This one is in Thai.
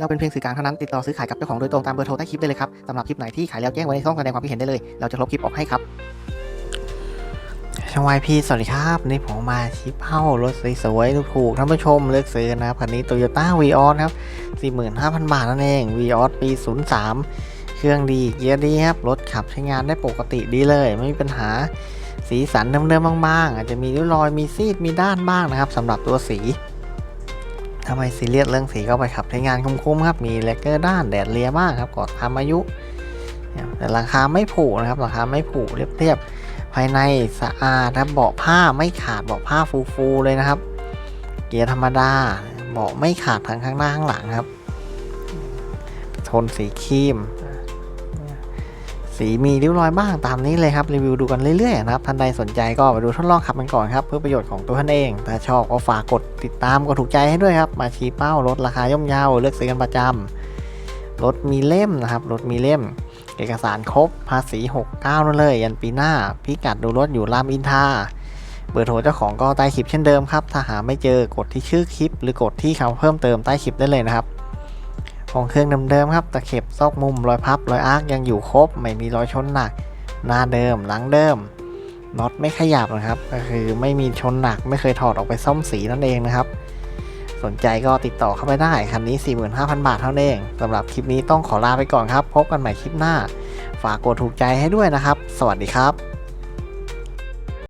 เราเป็นเพียงสื่อกลางเท่านั้นติดต่อซื้อขายกับเจ้าของโดยตรงตามเบอร์โทรใต้คลิปได้เลยครับสำหรับคลิปไหนที่ขายแล้วแจ้งไว้ในช่องแสดงความคิดเห็นได้เลยเราจะลบคลิปออกให้ครับช่องวายพีสวัสดีครับนี่ผมมาชิปเป้ารถสวยๆถูกๆท่านผู้ชมเลือกซื้อนะครับคันนี้โตโยต้าวีออสครับ45,000 บาทนั่นเองวีออสปี 03 เครื่องดีเกียร์ดีครับรถขับใช้งานได้ปกติดีเลย ไม่มีปัญหาสีสันเดิมๆบ้างๆอาจจะมีริ้วรอยมีซีดมีด้านบ้างนะครับสำหรับตัวสี ทำไมซีเรียสเรื่องสีก็ไปขับใช้งานคุ้มๆครับ มีเลกเกอร์ด้านแดดเลียบ้างครับก่อนทำอายุ แต่ราคาไม่ผูกนะครับราคาไม่ผูกเรียบๆภายในสะอาดนะครับเบาะผ้าไม่ขาดเบาะผ้าฟูๆเลยนะครับ เกียร์ธรรมดาเบาะไม่ขาดทั้งข้างหน้าข้างหลังครับ ทนสีครีม สีมีริ้วรอยบ้างตามนี้เลยครับรีวิวดูกันเรื่อยๆนะครับท่านใดสนใจก็ไปดูทดลองขับกันก่อนครับเพื่อประโยชน์ของตัวท่านเองถ้าชอบก็ฝากกดติดตามกดถูกใจให้ด้วยครับมาชี้เป้ารถราคาย่อมเยาวเลือกซื้อกันประจำรถมีเล่มนะครับรถมีเล่ม เอกสารครบภาษี 69นั่นเลย ยันปีหน้าพิกัดดูรถอยู่รามอินทาเบอร์โทรเจ้าของก็ใต้คลิปเช่นเดิมครับ ถ้าหาไม่เจอกดที่ชื่อคลิป หรือกดที่คำเพิ่มเติมใต้คลิปได้เลยนะครับ ของเครื่องเดิมๆครับตะเข็บซอกมุมรอยพับรอยอาร์คยังอยู่ครบ ไม่มีรอยชนหนัก หน้าเดิมหลังเดิมน็อตไม่ขยับนะครับ ก็คือไม่มีชนหนักไม่เคยถอดออกไปซ่อมสีนั่นเองนะครับ สนใจก็ติดต่อเข้าไปได้ คันนี้ 45,000 บาทเท่านั้นเองสำหรับคลิปนี้ต้องขอลาไปก่อนครับ พบกันใหม่คลิปหน้า ฝากกดถูกใจให้ด้วยนะครับ สวัสดีครับ